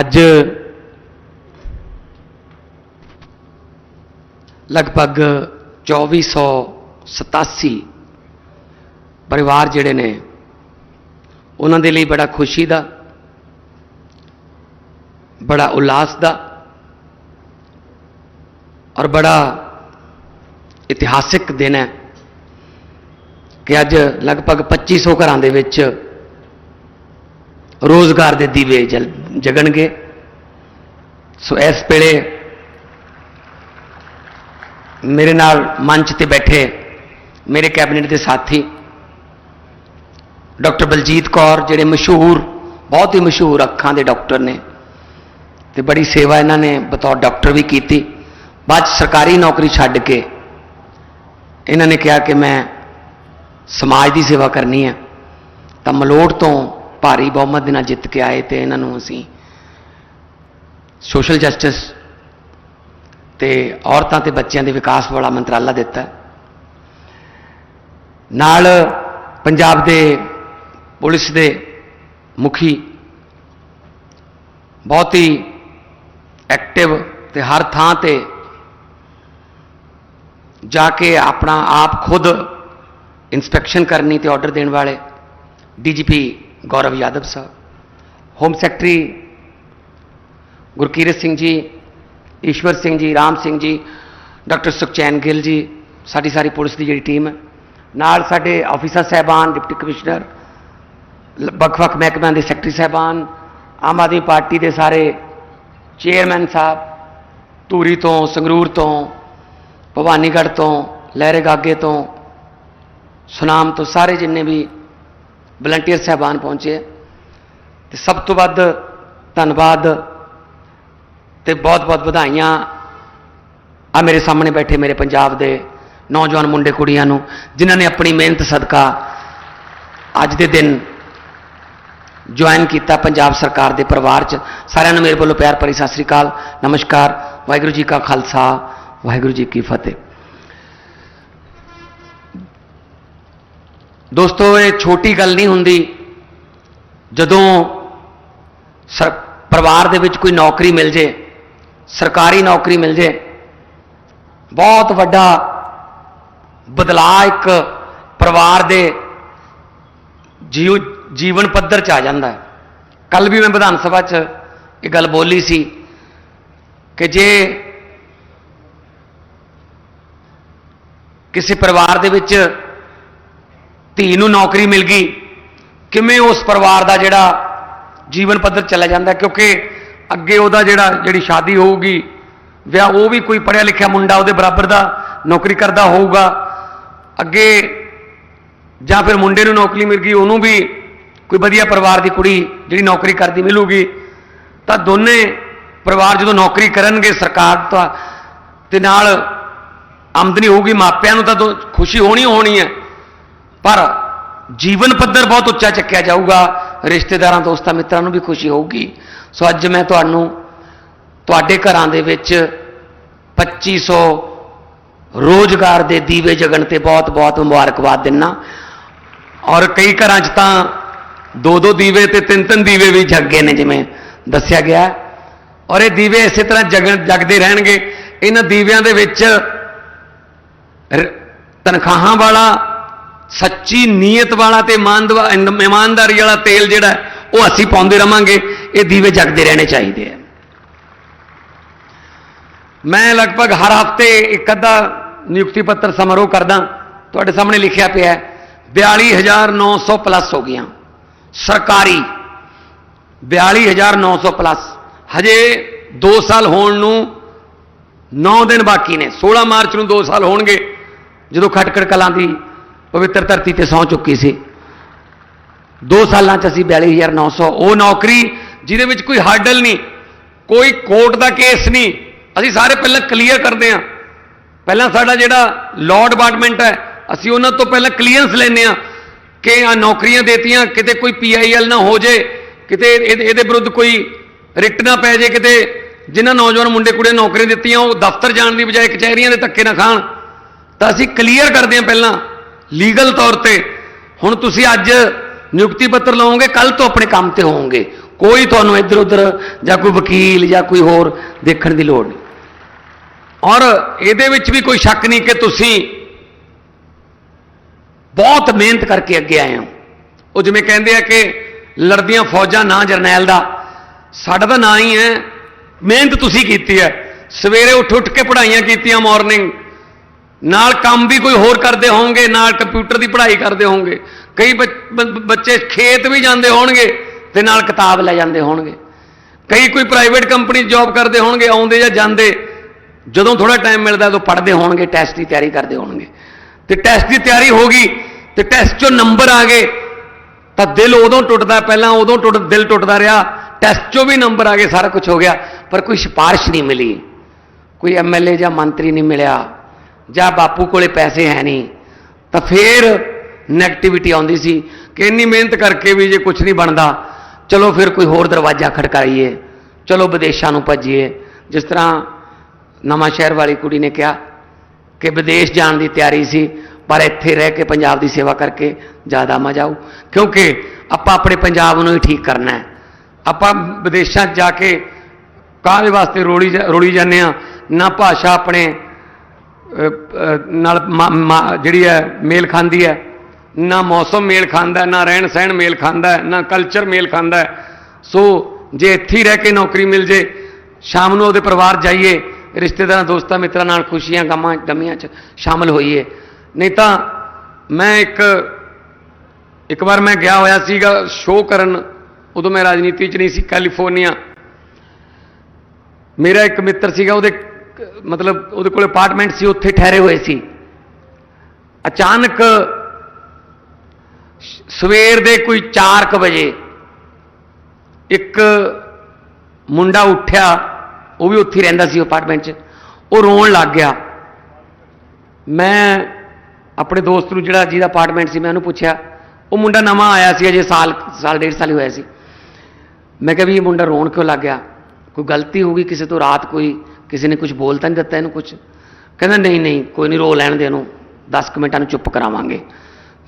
ਅੱਜ ਲਗਭਗ 2487 ਪਰਿਵਾਰ ਜਿਹੜੇ ਨੇ, ਉਹਨਾਂ ਦੇ ਲਈ ਬੜਾ ਖੁਸ਼ੀ ਦਾ, ਬੜਾ ਉਲਾਸ ਦਾ ਔਰ ਬੜਾ ਇਤਿਹਾਸਿਕ ਦਿਨ ਹੈ ਕਿ ਅੱਜ ਲਗਭਗ 2500 ਘਰਾਂ ਦੇ ਵਿੱਚ ਰੋਜ਼ਗਾਰ ਦੇ ਦੀਵੇ ਜਲ- ਜਗਣਗੇ। ਸੋ ਇਸ ਵੇਲੇ ਮੇਰੇ ਨਾਲ ਮੰਚ ਤੇ ਬੈਠੇ ਮੇਰੇ ਕੈਬਨਿਟ ਦੇ ਸਾਥੀ ਡਾਕਟਰ ਬਲਜੀਤ ਕੌਰ, ਜਿਹੜੇ ਮਸ਼ਹੂਰ, ਬਹੁਤ ਹੀ ਮਸ਼ਹੂਰ ਅੱਖਾਂ ਦੇ ਡਾਕਟਰ ਨੇ ਤੇ ਬੜੀ ਸੇਵਾ ਇਹਨਾਂ ਨੇ ਬਤੌਰ ਡਾਕਟਰ ਵੀ ਕੀਤੀ। ਬਾਅਦ 'ਚ ਸਰਕਾਰੀ ਨੌਕਰੀ ਛੱਡ ਕੇ ਇਹਨਾਂ ਨੇ ਕਿਹਾ ਕਿ ਮੈਂ ਸਮਾਜ ਦੀ ਸੇਵਾ ਕਰਨੀ ਹੈ। ਤਾਂ ਮਲੋਟ ਤੋਂ ਭਾਰੀ ਬਹੁਮਤ ਦੇ ਨਾਲ ਜਿੱਤ ਕੇ ਆਏ ਤੇ ਇਹਨਾਂ ਨੂੰ ਅਸੀਂ ਸੋਸ਼ਲ ਜਸਟਿਸ ਤੇ ਔਰਤਾਂ ਤੇ ਬੱਚਿਆਂ ਦੇ ਵਿਕਾਸ ਵਾਲਾ ਮੰਤਰਾਲਾ ਦਿੱਤਾ। ਨਾਲ ਪੰਜਾਬ ਦੇ ਪੁਲਿਸ ਦੇ ਮੁਖੀ ਬਹੁਤ ਹੀ ਐਕਟਿਵ ਤੇ ਹਰ ਥਾਂ ਤੇ ਜਾ ਕੇ ਆਪਣਾ ਆਪ ਖੁਦ ਇਨਸਪੈਕਸ਼ਨ ਕਰਨੀ ਤੇ ਆਰਡਰ ਦੇਣ ਵਾਲੇ ਡੀਜੀਪੀ ਗੌਰਵ ਯਾਦਵ ਸਾਹਿਬ home secretary Gurkirat Singh ji Ishwar Singh ji Ram Singh ji doctor Sukhchain Gill ji ਸਾਡੀ ਸਾਰੀ ਪੁਲਿਸ ਦੀ ਜਿਹੜੀ ਟੀਮ ਹੈ ਨਾਲ ਸਾਡੇ ਆਫੀਸਰ ਸਹਿਬਾਨ ਡਿਪਟੀ ਕਮਿਸ਼ਨਰ ਲ- ਵੱਖ-ਵੱਖ ਮਹਿਕਮਿਆਂ ਦੇ ਸੈਕਟਰੀ ਸਹਿਬਾਨ ਆਮ ਆਦਮੀ ਪਾਰਟੀ ਦੇ ਸਾਰੇ ਚੇਅਰਮੈਨ ਸਾਹਿਬ ਧੂਰੀ ਤੋਂ ਸੰਗਰੂਰ ਤੋਂ ਭਵਾਨੀਗੜ੍ਹ ਤੋਂ ਲਹਿਰੇ ਗਾਗੇ ਤੋਂ ਸੁਨਾਮ ਤੋਂ ਸਾਰੇ ਜਿੰਨੇ ਵੀ ਵਲੰਟੀਅਰ ਸਹਿਬਾਨ ਪਹੁੰਚੇ ਹੈ। ਤੇ ਸਭ ਤੋਂ ਵੱਧ ਧੰਨਵਾਦ ਤੇ ਬਹੁਤ-ਬਹੁਤ ਵਧਾਈਆਂ ਆ ਮੇਰੇ ਸਾਹਮਣੇ ਬੈਠੇ ਮੇਰੇ ਪੰਜਾਬ ਦੇ ਨੌਜਵਾਨ ਮੁੰਡੇ ਕੁੜੀਆਂ ਨੂੰ, ਜਿਨ੍ਹਾਂ ਨੇ ਆਪਣੀ ਮਿਹਨਤ ਸਦਕਾ ਅੱਜ ਦੇ ਦਿਨ ਜੁਆਇਨ ਕੀਤਾ ਪੰਜਾਬ ਸਰਕਾਰ ਦੇ ਪਰਿਵਾਰ 'ਚ ਸਾਰਿਆਂ ਨੂੰ ਮੇਰੇ ਵੱਲੋਂ ਪਿਆਰ ਭਰੀ ਸਤਿ ਸ੍ਰੀ ਅਕਾਲ, ਨਮਸਕਾਰ, ਵਾਹਿਗੁਰੂ ਜੀ ਕਾ ਖਾਲਸਾ, ਵਾਹਿਗੁਰੂ ਜੀ ਕੀ ਫਤਿਹ ਦੋਸਤੋ, ਇਹ ਛੋਟੀ ਗੱਲ ਨਹੀਂ ਹੁੰਦੀ। ਜਦੋਂ ਸਰ ਪਰਿਵਾਰ ਦੇ ਵਿੱਚ ਕੋਈ ਨੌਕਰੀ ਮਿਲ ਜੇ, ਸਰਕਾਰੀ ਨੌਕਰੀ ਮਿਲ ਜੇ, ਬਹੁਤ ਵੱਡਾ ਬਦਲਾਅ ਇੱਕ ਪਰਿਵਾਰ ਦੇ ਜੀਵ ਜੀਵਨ ਪੱਧਰ 'ਚ ਆ ਜਾਂਦਾ ਹੈ। ਕੱਲ ਵੀ ਮੈਂ ਵਿਧਾਨ ਸਭਾ 'ਚ ਇਹ ਗੱਲ ਬੋਲੀ ਸੀ ਕਿ ਜੇ ਕਿਸੇ ਪਰਿਵਾਰ ਦੇ ਵਿੱਚ ਧੀ ਨੂੰ ਨੌਕਰੀ ਮਿਲ ਗਈ। ਕਿਵੇਂ ਉਸ ਪਰਿਵਾਰ ਦਾ ਜਿਹੜਾ ਜੀਵਨ ਪੱਧਰ ਚਲਾ ਜਾਂਦਾ ਕਿਉਂਕਿ ਅੱਗੇ ਉਹਦਾ ਜਿਹੜਾ, ਜਿਹੜੀ ਸ਼ਾਦੀ ਹੋਊਗੀ, ਵਿਆਹ ਉਹ ਵੀ ਕੋਈ ਪੜ੍ਹਿਆ ਲਿਖਿਆ ਮੁੰਡਾ ਉਹਦੇ ਬਰਾਬਰ ਦਾ ਨੌਕਰੀ ਕਰਦਾ ਹੋਊਗਾ। ਅੱਗੇ ਜਾਂ ਫਿਰ ਮੁੰਡੇ ਨੂੰ ਨੌਕਰੀ ਮਿਲ ਗਈ, ਉਹਨੂੰ ਵੀ ਕੋਈ ਵਧੀਆ ਪਰਿਵਾਰ ਦੀ ਕੁੜੀ ਜਿਹੜੀ ਨੌਕਰੀ ਕਰਦੀ ਮਿਲੂਗੀ। ਤਾਂ ਦੋਨੇ ਪਰਿਵਾਰ ਜਦੋਂ ਨੌਕਰੀ ਕਰਨਗੇ ਸਰਕਾਰ ਤਾਂ, ਤੇ ਨਾਲ ਆਮਦਨੀ ਹੋਊਗੀ, ਮਾਪਿਆਂ ਨੂੰ ਤਾਂ ਦੋ- ਖੁਸ਼ੀ ਹੋਣੀ ਹੋਣੀ ਹੈ। ਪਰ ਜੀਵਨ ਪੱਧਰ ਬਹੁਤ ਉੱਚਾ ਚੱਕਿਆ ਜਾਊਗਾ, ਰਿਸ਼ਤੇਦਾਰਾਂ, ਦੋਸਤਾਂ, ਮਿੱਤਰਾਂ ਨੂੰ ਵੀ ਖੁਸ਼ੀ ਹੋਊਗੀ। ਸੋ ਅੱਜ ਮੈਂ ਤੁਹਾਨੂੰ ਤੁਹਾਡੇ ਘਰਾਂ ਦੇ ਵਿੱਚ 2500 ਰੋਜ਼ਗਾਰ ਦੇ ਦੀਵੇ ਜਗਣ ਤੇ ਬਹੁਤ-ਬਹੁਤ ਮੁਬਾਰਕਬਾਦ ਦਿੰਨਾ। ਔਰ ਕਈ ਘਰਾਂ 'ਚ ਤਾਂ ਦੋ ਦੋ ਦੀਵੇ ਤੇ ਤਿੰਨ ਤਿੰਨ ਦੀਵੇ ਵੀ ਜਗ ਗਏ ਨੇ, ਜਿਵੇਂ ਦੱਸਿਆ ਗਿਆ। ਔਰ ਇਹ ਦੀਵੇ ਇਸੇ ਤਰ੍ਹਾਂ ਜਗਣ, ਜਗਦੇ ਰਹਿਣਗੇ। ਇਹਨਾਂ ਦੀਵਿਆਂ ਦੇ ਵਿੱਚ ਤਨਖਾਹਾਂ ਵਾਲਾ ਸੱਚੀ ਨੀਅਤ ਵਾਲਾ ਤੇ ਇਮਾਨਦਵਾ- ਇਮਾਨਦਾਰੀ ਵਾਲਾ ਤੇਲ ਜਿਹੜਾ ਉਹ ਅਸੀਂ ਪਾਉਂਦੇ ਰਵਾਂਗੇ, ਇਹ ਦੀਵੇ ਜਗਦੇ ਰਹਿਣੇ ਚਾਹੀਦੇ ਆ। ਮੈਂ ਲਗਭਗ ਹਰ ਹਫ਼ਤੇ ਇੱਕ ਅੱਧਾ ਨਿਯੁਕਤੀ ਪੱਤਰ ਸਮਾਰੋਹ ਕਰਦਾ, ਤੁਹਾਡੇ ਸਾਹਮਣੇ ਲਿਖਿਆ ਪਿਆ ਹੈ 42900 ਪਲੱਸ ਹੋ ਗਈਆਂ। ਸਰਕਾਰੀ 42900 ਪਲੱਸ। ਹਜੇ 2 ਸਾਲ ਹੋਣ ਨੂੰ 9 ਦਿਨ ਬਾਕੀ ਨੇ 16 ਮਾਰਚ ਨੂੰ 2 ਸਾਲ ਹੋਣਗੇ, ਜਦੋਂ ਖਟਕੜ ਕਲਾਂ ਦੀ ਪਵਿੱਤਰ ਧਰਤੀ ਤੇ ਸੌ ਚੁੱਕੀ ਸੀ। 2 ਸਾਲਾਂ ਚ ਅਸੀਂ 42900 ਉਹ ਨੌਕਰੀ ਜਿਹਦੇ ਵਿੱਚ ਕੋਈ ਹਰਡਲ ਨਹੀਂ, ਕੋਈ ਕੋਰਟ ਦਾ ਕੇਸ ਨਹੀਂ, ਅਸੀਂ ਸਾਰੇ ਪਹਿਲਾਂ ਕਲੀਅਰ ਕਰਦੇ ਹਾਂ। ਪਹਿਲਾਂ ਸਾਡਾ ਜਿਹੜਾ ਲਾਅ ਡਿਪਾਰਟਮੈਂਟ ਹੈ, ਅਸੀਂ ਉਹਨਾਂ ਤੋਂ ਪਹਿਲਾਂ ਕਲੀਅਰੈਂਸ ਲੈਂਦੇ ਹਾਂ ਕਿ ਆ ਨੌਕਰੀਆਂ ਦੇਤੀਆਂ, ਕਿਤੇ ਕੋਈ ਪੀਆਈਐਲ ਨਾ ਹੋ ਜੇ, ਕਿਤੇ ਇਹਦੇ ਇਹਦੇ ਵਿਰੁੱਧ ਕੋਈ ਰਿਟ ਨਾ ਪੈ ਜੇ, ਕਿਤੇ ਜਿਨ੍ਹਾਂ ਨੌਜਵਾਨ ਮੁੰਡੇ ਕੁੜੇ ਨੌਕਰੀਆਂ ਦਿੱਤੀਆਂ, ਉਹ ਦਫ਼ਤਰ ਜਾਣ ਦੀ ਬਜਾਏ ਕਚਹਿਰੀਆਂ ਦੇ ਧੱਕੇ ਨਾ ਖਾਣ। ਤਾਂ ਅਸੀਂ ਕਲੀਅਰ ਕਰਦੇ ਹਾਂ ਪਹਿਲਾਂ ਲੀਗਲ ਤੌਰ ਤੇ। ਹੁਣ ਤੁਸੀਂ ਅੱਜ ਨਿਯੁਕਤੀ ਪੱਤਰ ਲਓਗੇ ਕੱਲ ਤੋਂ ਆਪਣੇ ਕੰਮ ਤੇ ਹੋਵੋਗੇ। ਕੋਈ ਤੁਹਾਨੂੰ ਇੱਧਰ ਉੱਧਰ ਜਾਂ ਕੋਈ ਵਕੀਲ ਜਾਂ ਕੋਈ ਹੋਰ ਦੇਖਣ ਦੀ ਲੋੜ ਨਹੀਂ। ਔਰ ਇਹਦੇ ਵਿੱਚ ਵੀ ਕੋਈ ਸ਼ੱਕ ਨਹੀਂ ਕਿ ਤੁਸੀਂ ਬਹੁਤ ਮਿਹਨਤ ਕਰਕੇ ਅੱਗੇ ਆਏ ਹੋ। ਉਹ ਜਿਵੇਂ ਕਹਿੰਦੇ ਆ ਕਿ ਲੜਦੀਆਂ ਫੌਜਾਂ ਨਾ ਜਰਨੈਲ ਦਾ, ਸਾਡਾ ਤਾਂ ਨਾਂ ਹੀ ਹੈ, ਮਿਹਨਤ ਤੁਸੀਂ ਕੀਤੀ ਹੈ। ਸਵੇਰੇ ਉੱਠ ਉੱਠ ਕੇ ਪੜ੍ਹਾਈਆਂ ਕੀਤੀਆਂ ਮਾਰਨਿੰਗ ਨਾਲ ਕੰਮ ਵੀ ਕੋਈ ਹੋਰ ਕਰਦੇ ਹੋਣਗੇ, ਨਾਲ ਕੰਪਿਊਟਰ ਦੀ ਪੜ੍ਹਾਈ ਕਰਦੇ ਹੋਣਗੇ। ਕਈ ਬ- ਬੱਚੇ ਖੇਤ ਵੀ ਜਾਂਦੇ ਹੋਣਗੇ ਤੇ ਨਾਲ ਕਿਤਾਬ ਲੈ ਜਾਂਦੇ ਹੋਣਗੇ। ਕਈ ਕੋਈ ਪ੍ਰਾਈਵੇਟ ਕੰਪਨੀ ਜੌਬ ਕਰਦੇ ਹੋਣਗੇ, ਆਉਂਦੇ ਜਾਂ ਜਾਂਦੇ, ਜਦੋਂ ਥੋੜਾ ਟਾਈਮ ਮਿਲਦਾ ਉਦੋਂ ਪੜ੍ਹਦੇ ਹੋਣਗੇ ਟੈਸਟ ਦੀ ਤਿਆਰੀ ਕਰਦੇ ਹੋਣਗੇ। ਤੇ ਟੈਸਟ ਦੀ ਤਿਆਰੀ ਹੋ ਗਈ, ਤੇ ਟੈਸਟ 'ਚੋਂ ਨੰਬਰ ਆ ਗਏ, ਤਾਂ ਦਿਲ ਉਦੋਂ ਟੁੱਟਦਾ, ਪਹਿਲਾਂ ਉਦੋਂ ਟੁੱਟ, ਦਿਲ ਟੁੱਟਦਾ ਰਿਹਾ ਟੈਸਟ 'ਚੋਂ ਵੀ ਨੰਬਰ ਆ ਗਏ, ਸਾਰਾ ਕੁਝ ਹੋ ਗਿਆ, ਪਰ ਕੋਈ ਸਿਫਾਰਿਸ਼ ਨਹੀਂ ਮਿਲੀ। ਕੋਈ ਐਮਐਲਏ ਜਾਂ ਮੰਤਰੀ ਨਹੀਂ ਮਿਲਿਆ। ਜਾਂ ਬਾਪੂ ਕੋਲੇ ਪੈਸੇ ਹੈ ਨਹੀਂ, ਤਾਂ ਫੇਰ ਨੈਗੇਟਿਵਿਟੀ ਆਉਂਦੀ ਸੀ ਕਿ ਇੰਨੀ ਮਿਹਨਤ ਕਰਕੇ ਵੀ ਜੇ ਕੁਝ ਨਹੀਂ ਬਣਦਾ, ਚਲੋ ਫਿਰ ਕੋਈ ਹੋਰ ਦਰਵਾਜ਼ਾ ਖੜਕਾਈਏ, ਚਲੋ ਵਿਦੇਸ਼ਾਂ ਨੂੰ ਭੱਜੀਏ। ਜਿਸ ਤਰ੍ਹਾਂ ਨਵਾਂ ਸ਼ਹਿਰ ਵਾਲੀ ਕੁੜੀ ਨੇ ਕਿਹਾ ਕਿ ਵਿਦੇਸ਼ ਜਾਣ ਦੀ ਤਿਆਰੀ ਸੀ, ਪਰ ਇੱਥੇ ਰਹਿ ਕੇ ਪੰਜਾਬ ਦੀ ਸੇਵਾ ਕਰਕੇ ਜ਼ਿਆਦਾ ਮਜ਼ਾ ਆਊ। ਕਿਉਂਕਿ ਆਪਾਂ ਆਪਣੇ ਪੰਜਾਬ ਨੂੰ ਹੀ ਠੀਕ ਕਰਨਾ ਹੈ। ਆਪਾਂ ਵਿਦੇਸ਼ਾਂ 'ਚ ਜਾ ਕੇ ਕਾਹਦੇ ਵਾਸਤੇ ਰੋਲੀ ਜਾ- ਰੋੜੀ ਜਾਂਦੇ ਆ ਨਾ ਭਾਸ਼ਾ ਆਪਣੇ ਨਾਲ ਮਾ- ਮਾ- ਜਿਹੜੀ ਹੈ, ਮੇਲ ਖਾਂਦੀ ਹੈ। ਨਾ ਮੌਸਮ ਮੇਲ ਖਾਂਦਾ, ਨਾ ਰਹਿਣ ਸਹਿਣ ਮੇਲ ਖਾਂਦਾ, ਨਾ ਕਲਚਰ ਮੇਲ ਖਾਂਦਾ। ਸੋ, ਜੇ ਇੱਥੇ ਰਹਿ ਕੇ ਨੌਕਰੀ ਮਿਲ ਜੇ, ਸ਼ਾਮ ਨੂੰ ਉਹਦੇ ਪਰਿਵਾਰ ਜਾਈਏ, ਰਿਸ਼ਤੇਦਾਰਾਂ, ਦੋਸਤਾਂ, ਮਿੱਤਰਾਂ ਨਾਲ ਖੁਸ਼ੀਆਂ, ਗਮਾਂ, ਗਮੀਆਂ 'ਚ ਸ਼ਾਮਲ ਹੋਈਏ। ਨਹੀਂ ਤਾਂ ਮੈਂ ਇੱਕ ਇੱਕ ਵਾਰ ਮੈਂ ਗਿਆ ਹੋਇਆ ਸੀਗਾ ਸ਼ੋਅ ਕਰਨ, ਉਦੋਂ ਮੈਂ ਰਾਜਨੀਤੀ 'ਚ ਨਹੀਂ ਸੀ, ਕੈਲੀਫੋਰਨੀਆ। ਮੇਰਾ ਇੱਕ ਮਿੱਤਰ ਸੀਗਾ, ਉਹਦੇ ਮਤਲਬ ਉਹਦੇ ਕੋਲ ਅਪਾਰਟਮੈਂਟ ਸੀ, ਉੱਥੇ ਠਹਿਰੇ ਹੋਏ ਸੀ। ਅਚਾਨਕ ਸਵੇਰ ਦੇ ਕੋਈ 4:00 ਵਜੇ ਇੱਕ ਮੁੰਡਾ ਉੱਠਿਆ, ਉਹ ਵੀ ਉੱਥੇ ਰਹਿੰਦਾ ਸੀ ਅਪਾਰਟਮੈਂਟ 'ਚ। ਉਹ ਰੋਣ ਲੱਗ ਗਿਆ। ਮੈਂ ਆਪਣੇ ਦੋਸਤ ਨੂੰ ਜਿਹੜਾ ਜਿਹਦਾ ਅਪਾਰਟਮੈਂਟ ਸੀ, ਮੈਂ ਉਹਨੂੰ ਪੁੱਛਿਆ, ਉਹ ਮੁੰਡਾ ਨਵਾਂ ਆਇਆ ਸੀ, ਅਜੇ ਸਾਲ ਸਾਲ ਡੇਢ ਸਾਲ ਹੀ ਹੋਇਆ ਸੀ। ਮੈਂ ਕਿਹਾ ਵੀ ਇਹ ਮੁੰਡਾ ਰੋਣ ਕਿਉਂ ਲੱਗ ਗਿਆ? ਕੋਈ ਗਲਤੀ ਹੋ ਗਈ ਕਿਸੇ ਤੋਂ? ਰਾਤ ਕੋਈ ਕਿਸੇ ਨੇ ਕੁਝ ਬੋਲ ਤਾਂ ਨਹੀਂ ਦਿੱਤਾ ਇਹਨੂੰ ਕੁਝ ਕਹਿੰਦਾ ਨਹੀਂ ਨਹੀਂ, ਕੋਈ ਨਹੀਂ ਰੋ ਲੈਣ ਦੇ ਇਹਨੂੰ 10 ਕੁ ਮਿੰਟਾਂ ਨੂੰ ਚੁੱਪ ਕਰਾਵਾਂਗੇ।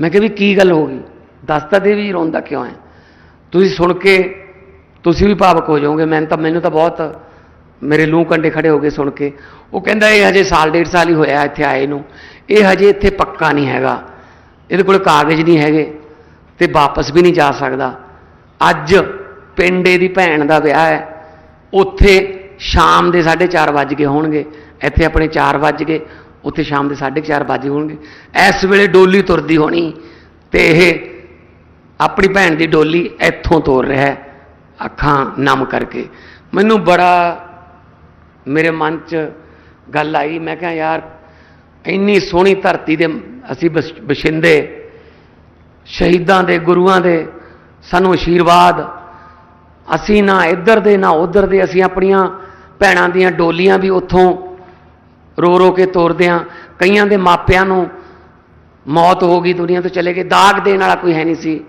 ਮੈਂ ਕਿਹਾ ਵੀ ਕੀ ਗੱਲ ਹੋ ਗਈ? ਦੱਸ ਤਾਂ ਦੇ ਵੀ ਰੋਂਦਾ ਕਿਉਂ ਹੈ? ਤੁਸੀਂ ਸੁਣ ਕੇ ਤੁਸੀਂ ਵੀ ਭਾਵਕ ਹੋ ਜਾਓਗੇ। ਮੈਨੂੰ ਤਾਂ ਮੈਨੂੰ ਤਾਂ ਬਹੁਤ ਮੇਰੇ ਲੂੰ ਕੰਡੇ ਖੜੇ ਹੋ ਗਏ ਸੁਣ ਕੇ। ਉਹ ਕਹਿੰਦਾ ਇਹ ਹਜੇ ਸਾਲ, ਡੇਢ ਸਾਲ ਹੀ ਹੋਇਆ ਇੱਥੇ ਆਏ ਨੂੰ। ਇਹ ਹਜੇ ਇੱਥੇ ਪੱਕਾ ਨਹੀਂ ਹੈਗਾ। ਇਹਦੇ ਕੋਲ ਕਾਗਜ਼ ਨਹੀਂ ਹੈਗੇ ਤੇ ਵਾਪਸ ਵੀ ਨਹੀਂ ਜਾ ਸਕਦਾ। ਅੱਜ ਪਿੰਡੇ ਦੀ ਭੈਣ ਦਾ ਵਿਆਹ ਹੈ। ਉੱਥੇ ਸ਼ਾਮ ਦੇ 4:30 ਵੱਜ ਗਏ ਹੋਣਗੇ। ਇੱਥੇ ਆਪਣੇ 4 ਵੱਜ ਗਏ। ਉੱਥੇ ਸ਼ਾਮ ਦੇ 4:30 ਵੱਜ ਗਏ ਹੋਣਗੇ। ਇਸ ਵੇਲੇ ਡੋਲੀ ਤੁਰਦੀ ਹੋਣੀ ਤੇ ਇਹ ਆਪਣੀ ਭੈਣ ਦੀ ਡੋਲੀ ਇੱਥੋਂ ਤੋਰ ਰਿਹਾ ਹੈ, ਅੱਖਾਂ ਨਮ ਕਰਕੇ। ਮੈਨੂੰ ਬੜਾ, ਮੇਰੇ ਮਨ 'ਚ ਗੱਲ ਆਈ। ਮੈਂ ਕਿਹਾ, ਯਾਰ, ਇੰਨੀ ਸੋਹਣੀ ਧਰਤੀ ਦੇ ਅਸੀਂ ਬਸ- ਬਸ਼ਿੰਦੇ, ਸ਼ਹੀਦਾਂ ਦੇ, ਗੁਰੂਆਂ ਦੇ, ਸਾਨੂੰ ਆਸ਼ੀਰਵਾਦ ਅਸੀਂ ਨਾ ਇੱਧਰ ਦੇ, ਨਾ ਉੱਧਰ ਦੇ, ਅਸੀਂ ਆਪਣੀਆਂ ਭੈਣਾਂ ਦੀਆਂ ਡੋਲੀਆਂ ਵੀ ਉੱਥੋਂ ਰੋ ਰੋ ਕੇ ਤੋਰਦੇ ਹਾਂ ਕਈਆਂ ਦੇ ਮਾਪਿਆਂ ਨੂੰ ਮੌਤ ਹੋ ਗਈ ਦੁਨੀਆ ਤੋਂ ਚਲੇ ਗਏ। ਦਾਗ ਦੇਣ ਵਾਲਾ ਕੋਈ ਹੈ ਨਹੀਂ ਸੀ।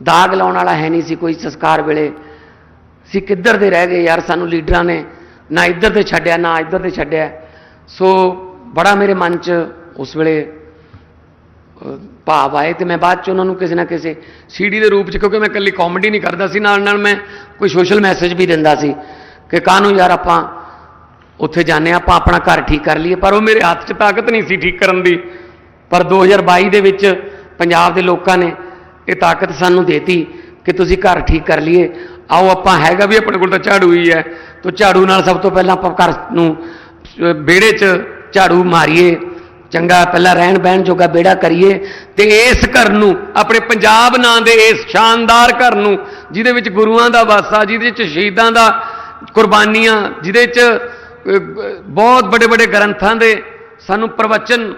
ਦਾਗ ਲਾਉਣ ਵਾਲਾ ਹੈ ਨਹੀਂ ਸੀ ਕੋਈ ਸੰਸਕਾਰ ਵੇਲੇ। ਸੀ ਕਿੱਧਰ ਦੇ ਰਹਿ ਗਏ ਯਾਰ? ਸਾਨੂੰ ਲੀਡਰਾਂ ਨੇ ਨਾ ਇੱਧਰ 'ਤੇ ਛੱਡਿਆ, ਨਾ ਇੱਧਰ 'ਤੇ ਛੱਡਿਆ। ਸੋ ਬੜਾ ਮੇਰੇ ਮਨ 'ਚ ਉਸ ਵੇਲੇ ਭਾਵ ਆਏ ਤੇ ਮੈਂ ਬਾਅਦ 'ਚ ਉਹਨਾਂ ਨੂੰ ਕਿਸੇ ਨਾ ਕਿਸੇ ਸੀਡੀ ਦੇ ਰੂਪ 'ਚ, ਕਿਉਂਕਿ ਮੈਂ ਇਕੱਲੀ ਕਾਮੇਡੀ ਨਹੀਂ ਕਰਦਾ ਸੀ। ਨਾਲ ਨਾਲ ਮੈਂ ਕੋਈ ਸੋਸ਼ਲ ਮੈਸੇਜ ਵੀ ਦਿੰਦਾ ਸੀ। ਕਿ ਕਾਹਨੂੰ ਯਾਰ ਆਪਾਂ ਉੱਥੇ ਜਾਂਦੇ ਹਾਂ, ਆਪਾਂ ਆਪਣਾ ਘਰ ਠੀਕ ਕਰ ਲਈਏ ਪਰ ਉਹ ਮੇਰੇ ਹੱਥ 'ਚ ਤਾਕਤ ਨਹੀਂ ਸੀ ਠੀਕ ਕਰਨ ਦੀ। ਪਰ 2022 ਦੇ ਵਿੱਚ ਪੰਜਾਬ ਦੇ ਲੋਕਾਂ ਨੇ ਇਹ ਤਾਕਤ ਸਾਨੂੰ ਦੇਤੀ ਕਿ ਤੁਸੀਂ ਘਰ ਠੀਕ ਕਰ ਲਈਏ। ਆਓ ਆਪਾਂ ਹੈਗਾ ਵੀ ਆਪਣੇ ਕੋਲ ਤਾਂ ਝਾੜੂ ਹੀ ਹੈ। ਤਾਂ ਝਾੜੂ ਨਾਲ ਸਭ ਤੋਂ ਪਹਿਲਾਂ ਆਪਾਂ ਘਰ ਨੂੰ ਵਿਹੜੇ 'ਚ ਝਾੜੂ ਮਾਰੀਏ। ਚੰਗਾ ਪਹਿਲਾਂ ਰਹਿਣ ਬਹਿਣ ਜੋਗਾ ਬੇੜਾ ਕਰੀਏ ਤੇ ਇਸ ਘਰ ਨੂੰ ਆਪਣੇ ਪੰਜਾਬ ਨਾਂ ਦੇ ਇਸ ਸ਼ਾਨਦਾਰ ਘਰ ਨੂੰ ਜਿਹਦੇ ਵਿੱਚ ਗੁਰੂਆਂ ਦਾ ਵਾਸਾ ਜਿਹਦੇ ਵਿੱਚ ਸ਼ਹੀਦਾਂ ਦਾ ਕੁਰਬਾਨੀਆਂ, ਜਿਹਦੇ 'ਚ ਬਹੁਤ ਵੱਡੇ ਵੱਡੇ ਗ੍ਰੰਥਾਂ ਦੇ ਸਾਨੂੰ ਪ੍ਰਵਚਨ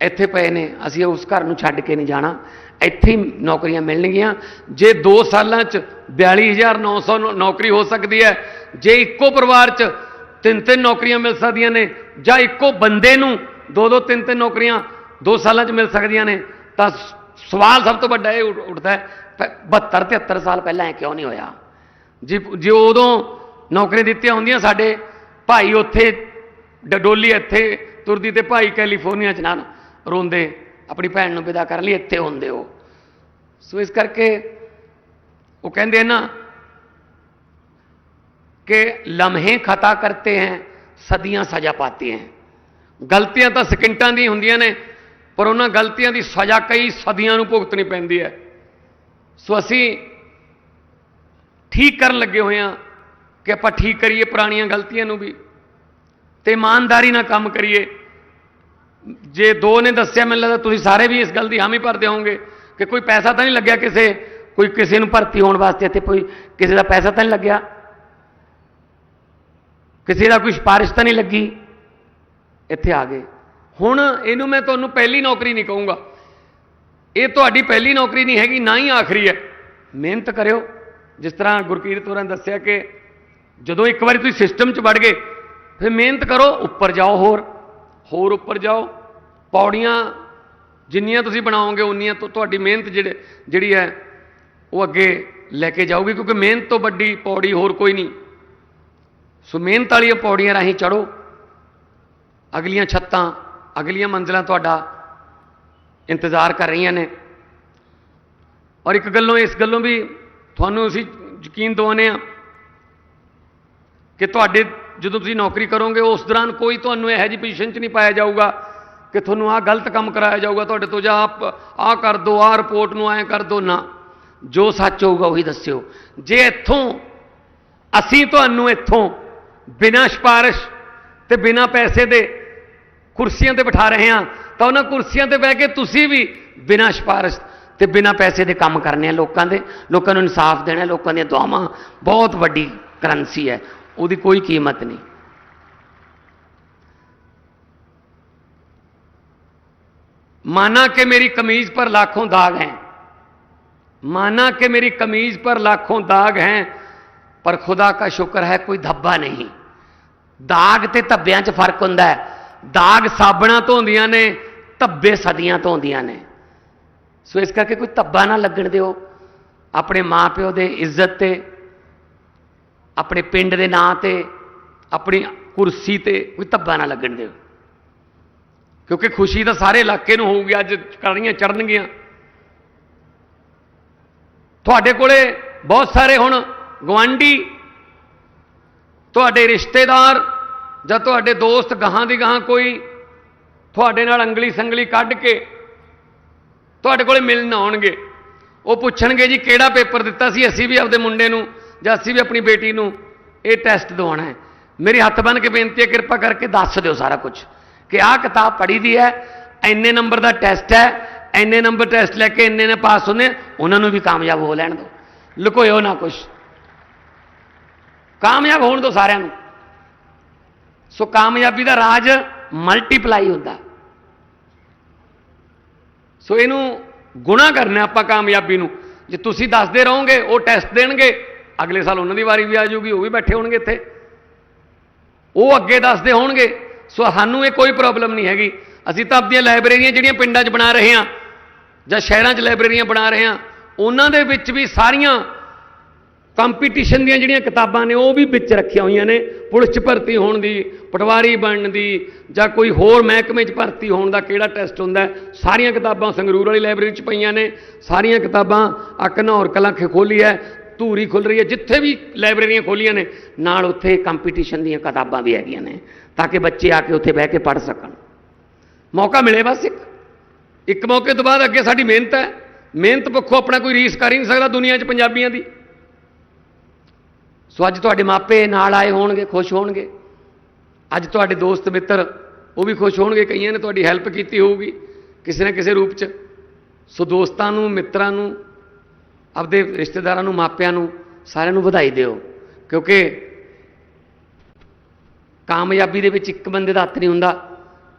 ਇੱਥੇ ਪਏ ਨੇ। ਅਸੀਂ ਉਸ ਘਰ ਨੂੰ ਛੱਡ ਕੇ ਨਹੀਂ ਜਾਣਾ। ਇੱਥੇ ਹੀ ਨੌਕਰੀਆਂ ਮਿਲਣਗੀਆਂ। ਜੇ 2 ਸਾਲਾਂ 'ਚ 42900 ਨੌ- ਨੌਕਰੀ ਹੋ ਸਕਦੀ ਹੈ, ਜੇ ਇੱਕੋ ਪਰਿਵਾਰ 'ਚ ਤਿੰਨ ਤਿੰਨ ਨੌਕਰੀਆਂ ਮਿਲ ਸਕਦੀਆਂ ਨੇ, ਜਾਂ ਇੱਕੋ ਬੰਦੇ ਨੂੰ ਦੋ ਦੋ ਤਿੰਨ ਤਿੰਨ ਨੌਕਰੀਆਂ 2 ਸਾਲਾਂ 'ਚ ਮਿਲ ਸਕਦੀਆਂ ਨੇ, ਤਾਂ ਸਵਾਲ ਸਭ ਤੋਂ ਵੱਡਾ ਇਹ ਉੱਠਦਾ ਹੈ 72 73 ਸਾਲ ਪਹਿਲਾਂ ਇਹ ਕਿਉਂ ਨਹੀਂ ਹੋਇਆ? ਜੇ ਜੇ ਉਦੋਂ ਨੌਕਰੀਆਂ ਦਿੱਤੀਆਂ ਹੁੰਦੀਆਂ ਸਾਡੇ। ਭਾਈ ਉੱਥੇ, ਡਡੋਲੀ ਇੱਥੇ, ਤੁਰਦੀ ਤੇ ਭਾਈ ਕੈਲੀਫੋਰਨੀਆ ਚ ਨਾ ਰੋਂਦੇ, ਆਪਣੀ ਭੈਣ ਨੂੰ ਵਿਦਾ ਕਰਨ ਲਈ ਇੱਥੇ ਹੁੰਦੇ ਹੋ ਸੋ ਇਸ ਕਰਕੇ ਉਹ ਕਹਿੰਦੇ ਨਾ ਕਿ ਲम्हे ਖਤਾ ਕਰਤੇ ਹੈ, ਸਦੀਆਂ ਸਜ਼ਾ ਪਾਤੀ ਹੈ। ਗਲਤੀਆਂ ਤਾਂ ਸਕਿੰਟਾਂ ਦੀ ਹੁੰਦੀਆਂ ਨੇ, ਪਰ ਉਹਨਾਂ ਗਲਤੀਆਂ ਦੀ ਸਜ਼ਾ ਕਈ ਸਦੀਆਂ ਨੂੰ ਭੁਗਤਣੀ ਪੈਂਦੀ ਹੈ। ਸੋ ਅਸੀਂ ਠੀਕ ਕਰਨ ਲੱਗੇ ਹੋਏ ਹਾਂ ਕਿ ਆਪਾਂ ਠੀਕ ਕਰੀਏ ਪੁਰਾਣੀਆਂ ਗਲਤੀਆਂ ਨੂੰ ਵੀ ਤੇ ਇਮਾਨਦਾਰੀ ਨਾਲ ਕੰਮ ਕਰੀਏ। ਜੇ ਦੋ ਨੇ ਦੱਸਿਆ ਮੈਨੂੰ ਲੱਗਦਾ ਤੁਸੀਂ ਸਾਰੇ ਵੀ ਇਸ ਗੱਲ ਦੀ ਹਾਮੀ ਭਰਦੇ ਹੋਵੋਗੇ ਕਿ ਕੋਈ ਪੈਸਾ ਤਾਂ ਨਹੀਂ ਲੱਗਿਆ ਕਿਸੇ, ਕੋਈ ਕਿਸੇ ਨੂੰ ਭਰਤੀ ਹੋਣ ਵਾਸਤੇ ਇੱਥੇ ਕੋਈ ਕਿਸੇ ਦਾ ਪੈਸਾ ਤਾਂ ਨਹੀਂ ਲੱਗਿਆ। ਕਿਸੇ ਦਾ ਕੋਈ ਸਿਫਾਰਿਸ਼ ਤਾਂ ਨਹੀਂ ਲੱਗੀ। ਇੱਥੇ ਆ ਗਏ। ਹੁਣ ਇਹਨੂੰ ਮੈਂ ਤੁਹਾਨੂੰ ਪਹਿਲੀ ਨੌਕਰੀ ਨਹੀਂ ਕਹੂੰਗਾ। ਇਹ ਤੁਹਾਡੀ ਪਹਿਲੀ ਨੌਕਰੀ ਨਹੀਂ ਹੈਗੀ, ਨਾ ਹੀ ਆਖਰੀ ਹੈ। ਮਿਹਨਤ ਕਰਿਓ। ਜਿਸ ਤਰ੍ਹਾਂ ਗੁਰਕੀਰਤ ਹੋਰਾਂ ਨੇ ਦੱਸਿਆ ਕਿ ਜਦੋਂ ਇੱਕ ਵਾਰੀ ਤੁਸੀਂ ਸਿਸਟਮ 'ਚ ਵੜ ਗਏ, ਫਿਰ ਮਿਹਨਤ ਕਰੋ, ਉੱਪਰ ਜਾਓ ਹੋਰ ਹੋਰ ਉੱਪਰ ਜਾਓ। ਪੌੜੀਆਂ ਜਿੰਨੀਆਂ ਤੁਸੀਂ ਬਣਾਓਗੇ, ਉਨੀਆਂ ਤੋਂ, ਤੁਹਾਡੀ ਮਿਹਨਤ ਜਿਹੜੇ, ਜਿਹੜੀ ਹੈ, ਉਹ ਅੱਗੇ ਲੈ ਕੇ ਜਾਊਗੀ, ਕਿਉਂਕਿ ਮਿਹਨਤ ਤੋਂ ਵੱਡੀ ਪੌੜੀ ਹੋਰ ਕੋਈ ਨਹੀਂ। ਸੋ ਮਿਹਨਤ ਵਾਲੀਆਂ ਪੌੜੀਆਂ ਰਾਹੀਂ ਚੜੋ ਅਗਲੀਆਂ ਛੱਤਾਂ, ਅਗਲੀਆਂ ਮੰਜ਼ਲਾਂ ਤੁਹਾਡਾ ਇੰਤਜ਼ਾਰ ਕਰ ਰਹੀਆਂ ਨੇ। ਔਰ ਇੱਕ ਗੱਲੋਂ, ਇਸ ਗੱਲੋਂ ਵੀ ਤੁਹਾਨੂੰ ਅਸੀਂ ਯਕੀਨ ਦਿਵਾਉਂਦੇ ਆ ਕਿ ਤੁਹਾਡੇ ਜਦੋਂ ਤੁਸੀਂ ਨੌਕਰੀ ਕਰੋਗੇ, ਉਸ ਦੌਰਾਨ ਕੋਈ ਤੁਹਾਨੂੰ ਇਹੋ ਜਿਹੀ ਪੋਜੀਸ਼ਨ 'ਚ ਨਹੀਂ ਪਾਇਆ ਜਾਊਗਾ ਕਿ ਤੁਹਾਨੂੰ ਆਹ ਗਲਤ ਕੰਮ ਕਰਾਇਆ ਜਾਊਗਾ ਤੁਹਾਡੇ ਤੋਂ, ਜਾਂ ਆਪ ਆਹ ਕਰ ਦਿਓ ਆਹ ਰਿਪੋਰਟ ਨੂੰ ਐਂ ਕਰ ਦਿਓ ਨਾ, ਜੋ ਸੱਚ ਹੋਊਗਾ ਉਹੀ ਦੱਸਿਓ। ਜੇ ਇੱਥੋਂ, ਅਸੀਂ ਤੁਹਾਨੂੰ ਇੱਥੋਂ ਬਿਨਾਂ ਸਿਫਾਰਿਸ਼ ਤੇ ਬਿਨਾਂ ਪੈਸੇ ਦੇ ਕੁਰਸੀਆਂ ਤੇ ਬਿਠਾ ਰਹੇ ਹਾਂ, ਤਾਂ ਉਹਨਾਂ ਕੁਰਸੀਆਂ ਤੇ ਬਹਿ ਕੇ ਤੁਸੀਂ ਵੀ ਬਿਨਾਂ ਸਿਫਾਰਿਸ਼ ਤੇ ਬਿਨਾਂ ਪੈਸੇ ਦੇ ਕੰਮ ਕਰਨੇ ਆ ਲੋਕਾਂ ਦੇ। ਲੋਕਾਂ ਨੂੰ ਇਨਸਾਫ ਦੇਣਾ, ਲੋਕਾਂ ਦੀਆਂ ਦੁਆਵਾਂ। ਬਹੁਤ ਵੱਡੀ ਕਰੰਸੀ ਹੈ। ਉਹਦੀ ਕੋਈ ਕੀਮਤ ਨਹੀਂ माना कि मेरी कमीज पर लाखों दाग हैं माना कि मेरी कमीज पर लाखों दाग हैं पर खुदा का शुक्र है कोई धब्बा नहीं ਦਾਗ ਤੇ ਧੱਬਿਆਂ 'ਚ ਫਰਕ ਹੁੰਦਾ ਹੈ ਦਾਗ ਸਾਬਣਾ ਤੋਂ ਹੁੰਦੀਆਂ ਨੇ ਧੱਬੇ ਸਦੀਆਂ ਤੋਂ ਹੁੰਦੀਆਂ ਨੇ ਸੋ ਇਸ ਕਰਕੇ ਕੋਈ ਧੱਬਾ ਨਾ ਲੱਗਣ ਦਿਓ ਆਪਣੇ ਮਾਪਿਓ ਦੇ ਇੱਜ਼ਤ ਤੇ ਆਪਣੇ ਪਿੰਡ ਦੇ ਨਾਂ ਤੇ, ਆਪਣੀ ਕੁਰਸੀ ਤੇ ਕੋਈ ਧੱਬਾ ਨਾ ਲੱਗਣ ਦਿਓ ਕਿਉਂਕਿ ਖੁਸ਼ੀ ਤਾਂ ਸਾਰੇ ਇਲਾਕੇ ਨੂੰ ਹੋਊਗੀ, ਅੱਜ ਕੜੀਆਂ ਚੜਨਗੀਆਂ ਤੁਹਾਡੇ ਕੋਲੇ ਬਹੁਤ ਸਾਰੇ ਹੁਣ ਗਵਾਂਢੀ ਤੁਹਾਡੇ ਰਿਸ਼ਤੇਦਾਰ ਜਾਂ ਤੁਹਾਡੇ ਦੋਸਤ ਗਾਹਾਂ ਦੀ ਗਾਹਾਂ ਕੋਈ ਤੁਹਾਡੇ ਨਾਲ ਅੰਗਲੀ ਸੰਗਲੀ ਕੱਢ ਕੇ ਤੁਹਾਡੇ ਕੋਲੇ ਮਿਲਣ ਆਉਣਗੇ। ਉਹ ਪੁੱਛਣਗੇ ਜੀ, ਕਿਹੜਾ ਪੇਪਰ ਦਿੱਤਾ ਸੀ? ਅਸੀਂ ਵੀ ਆਪਦੇ ਮੁੰਡੇ ਨੂੰ ਜਾਂ ਅਸੀਂ ਵੀ ਆਪਣੀ ਬੇਟੀ ਨੂੰ ਇਹ ਟੈਸਟ ਦਿਵਾਉਣਾ ਹੈ। ਮੇਰੀ ਹੱਥ ਬੰਨ ਕੇ ਬੇਨਤੀ ਹੈ, ਕਿਰਪਾ ਕਰਕੇ ਦੱਸ ਦਿਓ ਸਾਰਾ ਕੁਝ ਕਿ ਆਹ ਕਿਤਾਬ ਪੜ੍ਹੀ ਦੀ ਹੈ, ਇੰਨੇ ਨੰਬਰ ਦਾ ਟੈਸਟ ਹੈ, ਇੰਨੇ ਨੰਬਰ ਟੈਸਟ ਲੈ ਕੇ ਇੰਨੇ ਨੇ ਪਾਸ ਹੁੰਦੇ ਉਹਨਾਂ ਨੂੰ ਵੀ ਕਾਮਯਾਬ ਹੋ ਲੈਣ ਦਿਓ। ਲੁਕੋਇਓ ਨਾ ਕੁਝ ਕਾਮਯਾਬ ਹੋਣ ਦਿਓ ਸਾਰਿਆਂ ਨੂੰ। ਸੋ ਕਾਮਯਾਬੀ ਦਾ ਰਾਜ ਮਲਟੀਪਲਾਈ ਹੁੰਦਾ ਸੋ ਇਹਨੂੰ ਗੁਣਾ ਕਰਨਾ ਆਪਾਂ ਕਾਮਯਾਬੀ ਨੂੰ। ਜੇ ਤੁਸੀਂ ਦੱਸਦੇ ਰਹੋਗੇ, ਉਹ ਟੈਸਟ ਦੇਣਗੇ ਅਗਲੇ ਸਾਲ ਉਹਨਾਂ ਦੀ ਵਾਰੀ ਵੀ ਆ ਜਾਊਗੀ, ਉਹ ਵੀ ਬੈਠੇ ਹੋਣਗੇ ਇੱਥੇ। ਉਹ ਅੱਗੇ ਦੱਸਦੇ ਹੋਣਗੇ, ਸੋ ਸਾਨੂੰ ਇਹ ਕੋਈ ਪ੍ਰੋਬਲਮ ਨਹੀਂ ਹੈਗੀ। ਅਸੀਂ ਤਾਂ ਆਪਣੀਆਂ ਲਾਇਬ੍ਰੇਰੀਆਂ ਜਿਹੜੀਆਂ ਪਿੰਡਾਂ 'ਚ ਬਣਾ ਰਹੇ ਹਾਂ, ਜਾਂ ਸ਼ਹਿਰਾਂ 'ਚ ਲਾਇਬ੍ਰੇਰੀਆਂ ਬਣਾ ਰਹੇ ਹਾਂ, ਉਹਨਾਂ ਦੇ ਵਿੱਚ ਵੀ ਸਾਰੀਆਂ ਕੰਪੀਟੀਸ਼ਨ ਦੀਆਂ ਜਿਹੜੀਆਂ ਕਿਤਾਬਾਂ ਨੇ, ਉਹ ਵੀ ਵਿੱਚ ਰੱਖੀਆਂ ਹੋਈਆਂ ਨੇ। ਪੁਲਿਸ 'ਚ ਭਰਤੀ ਹੋਣ ਦੀ, ਪਟਵਾਰੀ ਬਣਨ ਦੀ, ਜਾਂ ਕੋਈ ਹੋਰ ਮਹਿਕਮੇ 'ਚ ਭਰਤੀ ਹੋਣ ਦਾ ਕਿਹੜਾ ਟੈਸਟ ਹੁੰਦਾ ਸਾਰੀਆਂ ਕਿਤਾਬਾਂ ਸੰਗਰੂਰ ਵਾਲੀ ਲਾਇਬ੍ਰੇਰੀ 'ਚ ਪਈਆਂ ਨੇ। ਸਾਰੀਆਂ ਕਿਤਾਬਾਂ ਆ ਘਨੌਰ ਕਲਾਂ ਖੋਲੀ ਹੈ। ਧੂਰੀ ਖੁੱਲ ਰਹੀ ਹੈ, ਜਿੱਥੇ ਵੀ ਲਾਇਬ੍ਰੇਰੀਆਂ ਖੋਲੀਆਂ ਨੇ, ਨਾਲ ਉੱਥੇ ਕੰਪੀਟੀਸ਼ਨ ਦੀਆਂ ਕਿਤਾਬਾਂ ਵੀ ਹੈਗੀਆਂ ਨੇ, ਤਾਂ ਕਿ ਬੱਚੇ ਆ ਕੇ ਉੱਥੇ ਬਹਿ ਕੇ ਪੜ੍ਹ ਸਕਣ। ਮੌਕਾ ਮਿਲੇ ਬਸ ਇੱਕ। ਇੱਕ ਮੌਕੇ ਤੋਂ ਬਾਅਦ ਅੱਗੇ ਸਾਡੀ ਮਿਹਨਤ ਹੈ। ਮਿਹਨਤ ਪੱਖੋਂ ਆਪਣਾ ਕੋਈ ਰੀਸ ਕਰ ਹੀ ਨਹੀਂ ਸਕਦਾ ਦੁਨੀਆ 'ਚ ਪੰਜਾਬੀਆਂ ਦੀ। ਸੋ ਅੱਜ ਤੁਹਾਡੇ ਮਾਪੇ ਨਾਲ ਆਏ ਹੋਣਗੇ, ਖੁਸ਼ ਹੋਣਗੇ। ਅੱਜ ਤੁਹਾਡੇ ਦੋਸਤ ਮਿੱਤਰ, ਉਹ ਵੀ ਖੁਸ਼ ਹੋਣਗੇ, ਕਈਆਂ ਨੇ ਤੁਹਾਡੀ ਹੈਲਪ ਕੀਤੀ ਹੋਊਗੀ, ਕਿਸੇ ਨਾ ਕਿਸੇ ਰੂਪ 'ਚ। ਸੋ ਦੋਸਤਾਂ ਨੂੰ, ਮਿੱਤਰਾਂ ਨੂੰ ਆਪਦੇ ਰਿਸ਼ਤੇਦਾਰਾਂ ਨੂੰ, ਮਾਪਿਆਂ ਨੂੰ, ਸਾਰਿਆਂ ਨੂੰ ਵਧਾਈ ਦਿਓ। ਕਿਉਂਕਿ ਕਾਮਯਾਬੀ ਦੇ ਵਿੱਚ ਇੱਕ ਬੰਦੇ ਦਾ ਹੱਥ ਨਹੀਂ ਹੁੰਦਾ।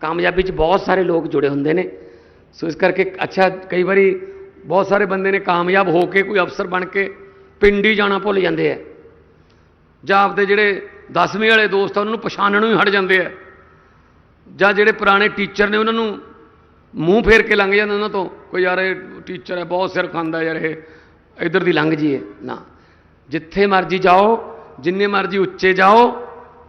ਕਾਮਯਾਬੀ 'ਚ ਬਹੁਤ ਸਾਰੇ ਲੋਕ ਜੁੜੇ ਹੁੰਦੇ ਨੇ। ਸੋ ਇਸ ਕਰਕੇ ਅੱਛਾ, ਕਈ ਵਾਰੀ ਬਹੁਤ ਸਾਰੇ ਬੰਦੇ ਨੇ ਕਾਮਯਾਬ ਹੋ ਕੇ ਕੋਈ ਅਫਸਰ ਬਣ ਕੇ ਪਿੰਡੀ ਜਾਣਾ ਭੁੱਲ ਜਾਂਦੇ ਆ। ਜਾਂ ਆਪਦੇ ਜਿਹੜੇ 10ਵੀਂ ਵਾਲੇ ਦੋਸਤ ਆ, ਉਹਨਾਂ ਨੂੰ ਪਛਾਣਨੋਂ ਹੀ ਹਟ ਜਾਂਦੇ ਆ। ਜਾਂ ਜਿਹੜੇ ਪੁਰਾਣੇ ਟੀਚਰ ਨੇ, ਉਹਨਾਂ ਨੂੰ ਮੂੰਹ ਫੇਰ ਕੇ ਲੰਘ ਜਾਂਦੇ ਉਹਨਾਂ ਤੋਂ। ਕੋਈ ਯਾਰ, ਇਹ ਟੀਚਰ ਹੈ, ਬਹੁਤ ਸਿਰ ਖਾਂਦਾ ਯਾਰ ਇਹ। ਇਧਰ ਦੀ ਲੰਘ ਜੀਏ। ਨਾ। ਜਿੱਥੇ ਮਰਜ਼ੀ ਜਾਓ, ਜਿੰਨੇ ਮਰਜ਼ੀ ਉੱਚੇ ਜਾਓ,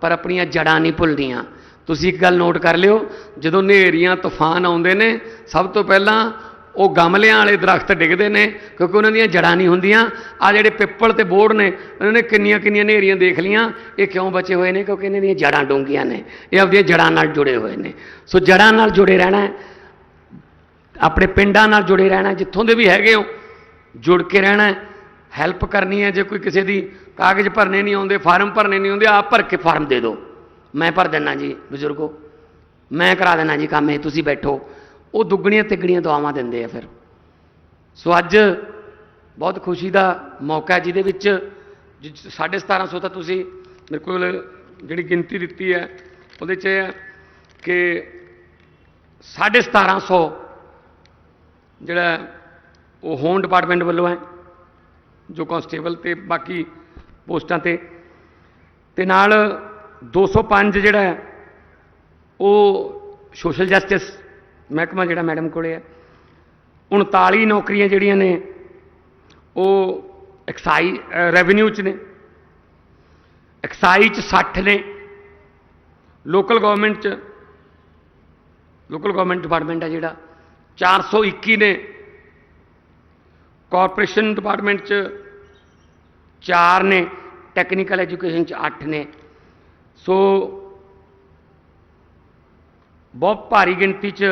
ਪਰ ਆਪਣੀਆਂ ਜੜਾਂ ਨਹੀਂ ਭੁੱਲਦੀਆਂ। ਤੁਸੀਂ ਇੱਕ ਗੱਲ ਨੋਟ ਕਰ ਲਿਓ, ਜਦੋਂ ਹਨੇਰੀਆਂ, ਤੂਫਾਨ ਆਉਂਦੇ ਨੇ, ਸਭ ਤੋਂ ਪਹਿਲਾਂ ਉਹ ਗਮਲਿਆਂ ਵਾਲੇ ਦਰਖਤ ਡਿੱਗਦੇ ਨੇ, ਕਿਉਂਕਿ ਉਹਨਾਂ ਦੀਆਂ ਜੜਾਂ ਨਹੀਂ ਹੁੰਦੀਆਂ। ਆ ਜਿਹੜੇ ਪਿੱਪਲ ਤੇ ਬੋੜ ਨੇ, ਉਹਨਾਂ ਨੇ ਕਿੰਨੀਆਂ ਕਿੰਨੀਆਂ ਨੇਰੀਆਂ ਦੇਖ ਲੀਆਂ ਇਹ ਕਿਉਂ ਬਚੇ ਹੋਏ ਨੇ? ਕਿਉਂਕਿ ਇਹਨਾਂ ਦੀਆਂ ਜੜਾਂ ਡੂੰਘੀਆਂ ਨੇ। ਇਹ ਆਪਣੀਆਂ ਜੜਾਂ ਨਾਲ ਜੁੜੇ ਹੋਏ ਨੇ। ਸੋ ਜੜਾਂ ਨਾਲ ਜੁੜੇ ਰਹਿਣਾ ਆਪਣੇ ਪਿੰਡਾਂ ਨਾਲ ਜੁੜੇ ਰਹਿਣਾ ਜਿੱਥੋਂ ਦੇ ਵੀ ਹੈਗੇ ਹੋ ਜੁੜ ਕੇ ਰਹਿਣਾ ਹੈਲਪ ਕਰਨੀ ਹੈ ਜੇ ਕੋਈ ਕਿਸੇ ਦੀ ਕਾਗਜ਼ ਭਰਨੇ ਨਹੀਂ ਆਉਂਦੇ, ਫਾਰਮ ਭਰਨੇ ਨਹੀਂ ਆਉਂਦੇ, ਆਪ ਭਰ ਕੇ ਫਾਰਮ ਦੇ ਦਿਓ। ਮੈਂ ਭਰ ਦਿੰਦਾ ਜੀ, ਬਜ਼ੁਰਗੋ। ਮੈਂ ਕਰਾ ਦੇਣਾ ਜੀ ਕੰਮ ਇਹ, ਤੁਸੀਂ ਬੈਠੋ। ਉਹ ਦੁੱਗਣੀਆਂ ਤਿੱਗਣੀਆਂ ਦੁਆਵਾਂ ਦਿੰਦੇ ਆ ਫਿਰ। ਸੋ ਅੱਜ ਬਹੁਤ ਖੁਸ਼ੀ ਦਾ ਮੌਕਾ ਜਿਹਦੇ ਵਿੱਚ ਜਿ- 1750 ਤਾਂ ਤੁਸੀਂ ਮੇਰੇ ਕੋਲ ਜਿਹੜੀ ਗਿਣਤੀ ਦਿੱਤੀ ਹੈ, ਉਹਦੇ 'ਚ ਇਹ ਹੈ ਕਿ 1750 ਜਿਹੜਾ ਉਹ ਹੋਮ ਡਿਪਾਰਟਮੈਂਟ ਵੱਲੋਂ ਹੈ, ਜੋ ਕਾਂਸਟੇਬਲ ਤੇ ਬਾਕੀ ਪੋਸਟਾਂ ਤੇ। ਤੇ ਨਾਲ 205 ਜਿਹੜਾ ਹੈ, ਉਹ ਸੋਸ਼ਲ ਜਸਟਿਸ ਮਹਿਕਮਾ ਜਿਹੜਾ ਮੈਡਮ ਕੋਲੇ ਹੈ 39 ਨੌਕਰੀਆਂ ਜਿਹੜੀਆਂ ਨੇ, ਉਹ ਐਕਸਾਈ ਰੈਵਨਿਊ ਚ ਨੇ। ਐਕਸਾਈ ਚ 60 ਨੇ। ਲੋਕਲ ਗਵਰਨਮੈਂਟ ਚ, ਲੋਕਲ ਗਵਰਨਮੈਂਟ ਡਿਪਾਰਟਮੈਂਟ ਹੈ ਜਿਹੜਾ 421 ਨੇ। ਕਾਰਪੋਰੇਸ਼ਨ ਡਿਪਾਰਟਮੈਂਟ ਚ 4 ਨੇ, ਟੈਕਨੀਕਲ ਐਜੂਕੇਸ਼ਨ ਚ 8 ਨੇ। ਸੋ ਬਹੁਤ ਭਾਰੀ ਗਿਣਤੀ ਚ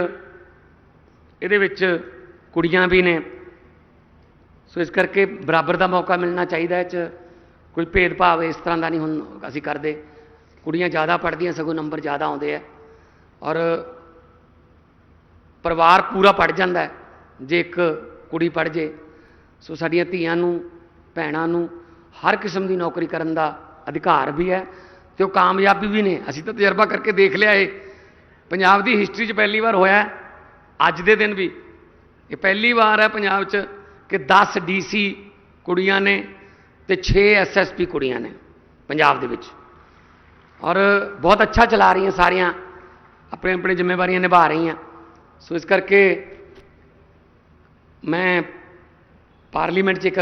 ਇਹਦੇ ਵਿੱਚ ਕੁੜੀਆਂ ਵੀ ਨੇ। ਸੋ ਇਸ ਕਰਕੇ ਬਰਾਬਰ ਦਾ ਮੌਕਾ ਮਿਲਣਾ ਚਾਹੀਦਾ ਇਹ ਚ। ਕੋਈ ਭੇਦਭਾਵ ਇਸ ਤਰ੍ਹਾਂ ਦਾ ਨਹੀਂ ਹੁਣ ਅਸੀਂ ਕਰਦੇ। ਕੁੜੀਆਂ ਜ਼ਿਆਦਾ ਪੜ੍ਹਦੀਆਂ, ਸਗੋਂ ਨੰਬਰ ਜ਼ਿਆਦਾ ਆਉਂਦੇ ਆ। ਔਰ ਪਰਿਵਾਰ ਪੂਰਾ ਪੜ ਜਾਂਦਾ ਜੇ ਇੱਕ ਕੁੜੀ ਪੜ ਜੇ ਸੋ ਸਾਡੀਆਂ ਧੀਆਂ ਨੂੰ, ਭੈਣਾਂ ਨੂੰ ਹਰ ਕਿਸਮ ਦੀ ਨੌਕਰੀ ਕਰਨ ਦਾ ਅਧਿਕਾਰ ਵੀ ਹੈ ਤੇ ਉਹ ਕਾਮਯਾਬੀ ਵੀ ਨੇ। ਅਸੀਂ ਤਾਂ ਤਜਰਬਾ ਕਰਕੇ ਦੇਖ ਲਿਆ ਇਹ ਪੰਜਾਬ ਦੀ ਹਿਸਟਰੀ 'ਚ ਪਹਿਲੀ ਵਾਰ ਹੋਇਆ ਅੱਜ ਦੇ ਦਿਨ ਵੀ। ਇਹ ਪਹਿਲੀ ਵਾਰ ਹੈ ਪੰਜਾਬ 'ਚ ਕਿ 10 ਡੀਸੀ ਕੁੜੀਆਂ ਨੇ ਤੇ 6 ਐਸਐਸਪੀ ਕੁੜੀਆਂ ਨੇ ਪੰਜਾਬ ਦੇ ਵਿੱਚ। ਔਰ ਬਹੁਤ ਅੱਛਾ ਚਲਾ ਰਹੀਆਂ ਸਾਰੀਆਂ, ਆਪਣੇ ਆਪਣੇ ਜ਼ਿੰਮੇਵਾਰੀਆਂ ਨਿਭਾ ਰਹੀਆਂ। ਸੋ ਇਸ ਕਰਕੇ ਮੈਂ ਪਾਰਲੀਮੈਂਟ 'ਚ ਇੱਕ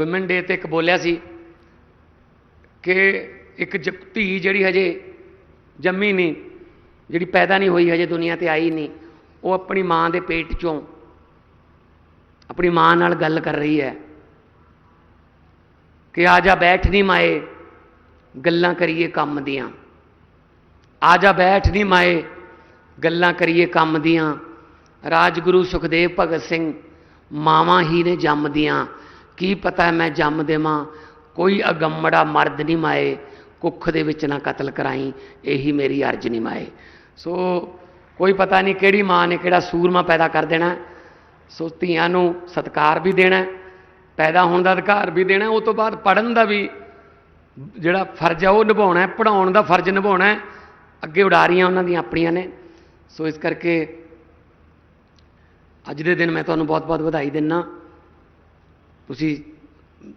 ਔਮਨ ਡੇ ਤੇ ਇੱਕ ਬੋਲਿਆ ਸੀ ਕਿ ਇੱਕ ਜ- ਧੀ ਜਿਹੜੀ ਹਜੇ ਜੰਮੀ ਨਹੀਂ, ਜਿਹੜੀ ਪੈਦਾ ਨਹੀਂ ਹੋਈ, ਹਜੇ ਦੁਨੀਆ ਤੇ ਆਈ ਨਹੀਂ, ਉਹ ਆਪਣੀ ਮਾਂ ਦੇ ਪੇਟ 'ਚੋਂ ਆਪਣੀ ਮਾਂ ਨਾਲ ਗੱਲ ਕਰ ਰਹੀ ਹੈ ਕਿ ਆ ਜਾ ਬੈਠ ਨਹੀਂ ਮਾਏ ਗੱਲਾਂ ਕਰੀਏ ਕੰਮ ਦੀਆਂ। ਆ ਜਾ ਬੈਠ ਨਹੀਂ ਮਾਏ ਗੱਲਾਂ ਕਰੀਏ ਕੰਮ ਦੀਆਂ। ਰਾਜਗੁਰੂ ਸੁਖਦੇਵ ਭਗਤ ਸਿੰਘ ਮਾਵਾਂ ਹੀ ਨੇ ਜੰਮਦੀਆਂ। ਕੀ ਪਤਾ ਮੈਂ ਜੰਮ ਦੇਵਾਂ। ਕੋਈ ਅਗੰਮੜਾ ਮਰਦ ਨਹੀਂ ਮਾਏ। ਕੁੱਖ ਦੇ ਵਿੱਚ ਨਾ ਕਤਲ ਕਰਾਈ। ਇਹੀ ਮੇਰੀ ਅਰਜ਼ ਨਹੀਂ ਮਾਏ। ਸੋ ਕੋਈ ਪਤਾ ਨਹੀਂ ਕਿਹੜੀ ਮਾਂ ਨੇ ਕਿਹੜਾ ਸੂਰਮਾ ਪੈਦਾ ਕਰ ਦੇਣਾ। ਸੋ ਧੀਆਂ ਨੂੰ ਸਤਿਕਾਰ ਵੀ ਦੇਣਾ। ਪੈਦਾ ਹੋਣ ਦਾ ਅਧਿਕਾਰ ਵੀ ਦੇਣਾ। ਉਹ ਤੋਂ ਬਾਅਦ ਪੜਨ ਦਾ ਵੀ ਜਿਹੜਾ ਫਰਜ਼ ਹੈ ਉਹ ਨਿਭਾਉਣਾ ਹੈ। ਪੜਾਉਣ ਦਾ ਫਰਜ਼ ਨਿਭਾਉਣਾ ਹੈ। ਅੱਗੇ ਉਡਾਰੀਆਂ ਉਹਨਾਂ ਦੀਆਂ ਆਪਣੀਆਂ ਨੇ। ਸੋ ਇਸ ਕਰਕੇ ਅੱਜ ਦੇ ਦਿਨ ਮੈਂ ਤੁਹਾਨੂੰ ਬਹੁਤ-ਬਹੁਤ ਵਧਾਈ ਦਿੰਨਾ। ਤੁਸੀਂ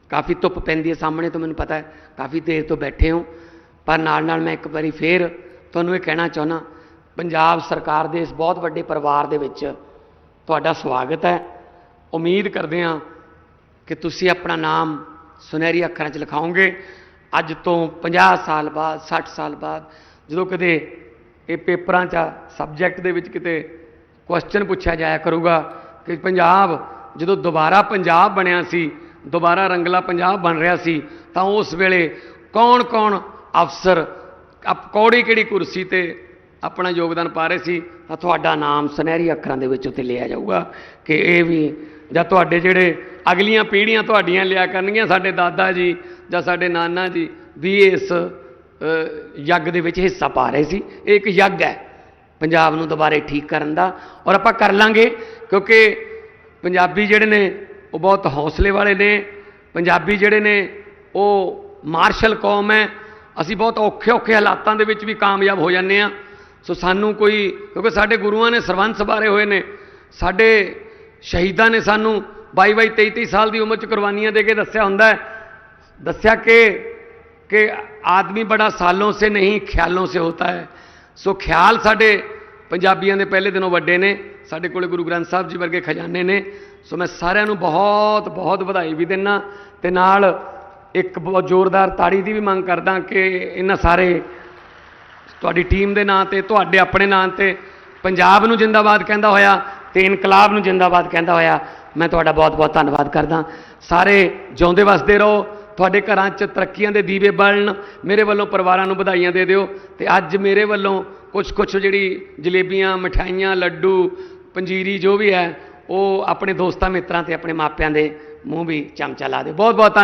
ਕਾਫੀ ਧੁੱਪ ਪੈਂਦੀ ਹੈ ਸਾਹਮਣੇ ਤੋਂ, ਮੈਨੂੰ ਪਤਾ ਹੈ, ਕਾਫੀ ਦੇਰ ਤੋਂ ਬੈਠੇ ਹੋ। ਪਰ ਨਾਲ-ਨਾਲ ਮੈਂ ਇੱਕ ਵਾਰੀ ਫੇਰ ਤੁਹਾਨੂੰ ਇਹ ਕਹਿਣਾ ਚਾਹੁੰਦਾ ਪੰਜਾਬ ਸਰਕਾਰ ਦੇ ਇਸ ਬਹੁਤ ਵੱਡੇ ਪਰਿਵਾਰ ਦੇ ਵਿੱਚ ਤੁਹਾਡਾ ਸਵਾਗਤ ਹੈ। ਉਮੀਦ ਕਰਦੇ ਹਾਂ ਕਿ ਤੁਸੀਂ ਆਪਣਾ ਨਾਮ ਸੁਨਹਿਰੀ ਅੱਖਰਾਂ 'ਚ ਲਿਖਾਓਗੇ। ਅੱਜ ਤੋਂ 50 ਸਾਲ ਬਾਅਦ 60 ਸਾਲ ਬਾਅਦ, ਜਦੋਂ ਕਿਤੇ ਇਹ ਪੇਪਰਾਂ 'ਚ ਸਬਜੈਕਟ ਦੇ ਵਿੱਚ ਕਿਤੇ ਕੁਐਸਚਨ ਪੁੱਛਿਆ ਜਾਇਆ ਕਰੂਗਾ ਕਿ ਪੰਜਾਬ ਜਦੋਂ ਦੁਬਾਰਾ ਪੰਜਾਬ ਬਣਿਆ ਸੀ, ਦੁਬਾਰਾ ਰੰਗਲਾ ਪੰਜਾਬ ਬਣ ਰਿਹਾ ਸੀ, ਤਾਂ ਉਸ ਵੇਲੇ ਕੌਣ-ਕੌਣ ਅਫਸਰ, ਅਪ ਕੌੜੀ ਕਿਹੜੀ ਕੁਰਸੀ ਤੇ ਆਪਣਾ ਯੋਗਦਾਨ ਪਾ ਰਹੇ ਸੀ, ਤਾਂ ਤੁਹਾਡਾ ਨਾਮ ਸੁਨਹਿਰੀ ਅੱਖਰਾਂ ਦੇ ਵਿੱਚ ਉੱਤੇ ਲਿਆ ਜਾਊਗਾ ਕਿ ਇਹ ਵੀ ਜਾਂ ਤੁਹਾਡੇ ਜਿਹੜੇ ਅਗਲੀਆਂ ਪੀੜ੍ਹੀਆਂ ਤੁਹਾਡੀਆਂ ਲਿਆ ਕਰਨਗੀਆਂ ਸਾਡੇ ਦਾਦਾ ਜੀ ਜਾਂ ਸਾਡੇ ਨਾਨਾ ਜੀ, ਵੀ ਇਸ ਯੱਗ ਦੇ ਵਿੱਚ ਹਿੱਸਾ ਪਾ ਰਹੇ ਸੀ। ਇਹ ਇੱਕ ਯੱਗ ਹੈ। ਪੰਜਾਬ ਨੂੰ ਦੁਬਾਰੇ ਠੀਕ ਕਰਨ ਦਾ ਔਰ ਆਪਾਂ ਕਰ ਲਾਂਗੇ ਕਿਉਂਕਿ ਪੰਜਾਬੀ ਜਿਹੜੇ ਨੇ ਉਹ ਬਹੁਤ ਹੌਸਲੇ ਵਾਲੇ ਨੇ, ਪੰਜਾਬੀ ਜਿਹੜੇ ਨੇ ਉਹ ਮਾਰਸ਼ਲ ਕੌਮ ਹੈ। ਅਸੀਂ ਬਹੁਤ ਔਖੇ ਔਖੇ ਹਾਲਾਤਾਂ ਦੇ ਵਿੱਚ ਵੀ ਕਾਮਯਾਬ ਹੋ ਜਾਂਦੇ ਆ ਸੋ ਸਾਨੂੰ ਕੋਈ, ਕਿਉਂਕਿ ਸਾਡੇ ਗੁਰੂਆਂ ਨੇ ਸਰਬੰਸ ਬਾਰੇ ਹੋਏ ਨੇ, ਸਾਡੇ ਸ਼ਹੀਦਾਂ ਨੇ ਸਾਨੂੰ 22 22 23 23 ਸਾਲ ਦੀ ਉਮਰ 'ਚ ਕੁਰਬਾਨੀਆਂ ਦੇ ਕੇ ਦੱਸਿਆ ਹੁੰਦਾ ਹੈ। ਦੱਸਿਆ ਕਿ ਕਿ ਆਦਮੀ ਬੜਾ ਸਾਲੋਂ ਸੇ ਨਹੀਂ, ਖਿਆਲੋਂ ਸੇ ਹੋਤਾ ਹੈ। ਸੋ ਖਿਆਲ ਸਾਡੇ ਪੰਜਾਬੀਆਂ ਦੇ ਪਹਿਲੇ ਦਿਨੋਂ ਵੱਡੇ ਨੇ, ਸਾਡੇ ਕੋਲੇ ਗੁਰੂ ਗ੍ਰੰਥ ਸਾਹਿਬ ਜੀ ਵਰਗੇ ਖਜ਼ਾਨੇ ਨੇ। ਸੋ ਮੈਂ ਸਾਰਿਆਂ ਨੂੰ ਬਹੁਤ ਬਹੁਤ ਵਧਾਈ ਵੀ ਦਿੰਨਾ ਤੇ ਨਾਲ ਇੱਕ ਬਹੁਤ ਜ਼ੋਰਦਾਰ ਤਾੜੀ ਦੀ ਵੀ ਮੰਗ ਕਰਦਾ ਕਿ ਇਹਨਾਂ ਸਾਰੇ ਤੁਹਾਡੀ ਟੀਮ ਦੇ ਨਾਂ ਤੇ, ਤੁਹਾਡੇ ਆਪਣੇ ਨਾਂ ਤੇ ਪੰਜਾਬ ਨੂੰ ਜਿੰਦਾਬਾਦ ਕਹਿੰਦਾ ਹੋਇਆ ਤੇ ਇਨਕਲਾਬ ਨੂੰ ਜਿੰਦਾਬਾਦ ਕਹਿੰਦਾ ਹੋਇਆ। ਮੈਂ ਤੁਹਾਡਾ ਬਹੁਤ-ਬਹੁਤ ਧੰਨਵਾਦ ਕਰਦਾ। ਸਾਰੇ ਜਿਉਂਦੇ ਵਸਦੇ ਰਹੋ। ਤੁਹਾਡੇ ਘਰਾਂ 'ਚ ਤਰੱਕੀਆਂ ਦੇ ਦੀਵੇ ਬਲਣ, ਮੇਰੇ ਵੱਲੋਂ ਪਰਿਵਾਰਾਂ ਨੂੰ ਵਧਾਈਆਂ ਦੇ ਦਿਓ, ਤੇ ਅੱਜ ਮੇਰੇ ਵੱਲੋਂ ਕੁਝ ਕੁਝ ਜਿਹੜੀ ਜਲੇਬੀਆਂ ਮਠਾਈਆਂ ਲੱਡੂ, ਪੰਜੀਰੀ ਜੋ ਵੀ ਹੈ, ਉਹ ਆਪਣੇ ਦੋਸਤਾਂ ਮਿੱਤਰਾਂ ਤੇ ਆਪਣੇ ਮਾਪਿਆਂ ਦੇ ਮੂੰਹ ਵੀ ਚਮਚਾ ਲਾ ਦਿਓ। ਬਹੁਤ ਬਹੁਤ ਧੰਨਵਾਦ।